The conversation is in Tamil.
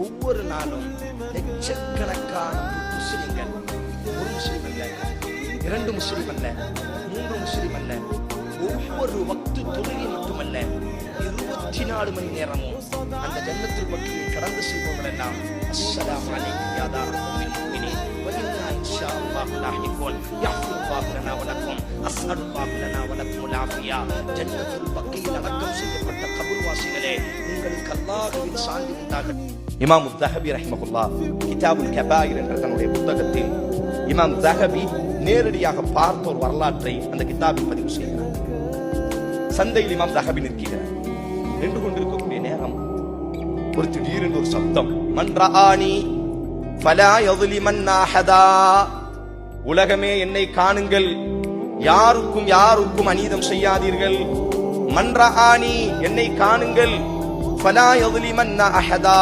ஒவ்வொரு நாளும் லட்சக்கணக்கான முஸ்லிம்கள் ஒரு முஸ்லீம் அல்ல இரண்டு முஸ்லீம் அல்ல மூன்று முஸ்லீம் அல்ல ஒவ்வொரு வக்து தொழுகை மட்டுமல்ல இருபத்தி நாலு மணி நேரமும் அந்த ஜன்னத்தில் பற்றி கடந்து செல்பவர்கள் எல்லாம் அஸ்ஸலாமு அலைக்கும் யா தாரத்துல் முஃமினீன் வ இன்னா இன்ஷா அல்லாஹ் லாஹிகூன் யஃபுல்லாஹு லனா வ அஸ்அலுல்லாஹு லனா ஆஃபியா ஜன்னத்துல் கபர்வாசிகளே உங்களுக்கு அல்லாஹ்வின் சாந்தி உண்டாகட்டும் இமாம் தஹபி ரஹ்மஹுல்லா கிதாபுல் கபாயிர் என்ற தன்னுடைய புத்தகத்தில் இமாம் தஹபி நேரடியாக பார்த்த ஒரு வரலாற்றை அந்த கிதாபில் பதிவு செய்கிறார். சந்தையில் இமாம் தஹபி நிற்கிறார். நின்று கொண்டிருக்கக்கூடிய நேரம் ஒரு திடீரென்று ஒரு சப்தம். மன்றாணி ஃபலா யظ்லிமன்னா மன்னாஹதா உலகமே என்னை காணுங்கள். யாருக்கும் யாருக்கும் அநீதம் செய்யாதீர்கள். மன்றாணி என்னை காணுங்கள். فلا يظلمن أحدا.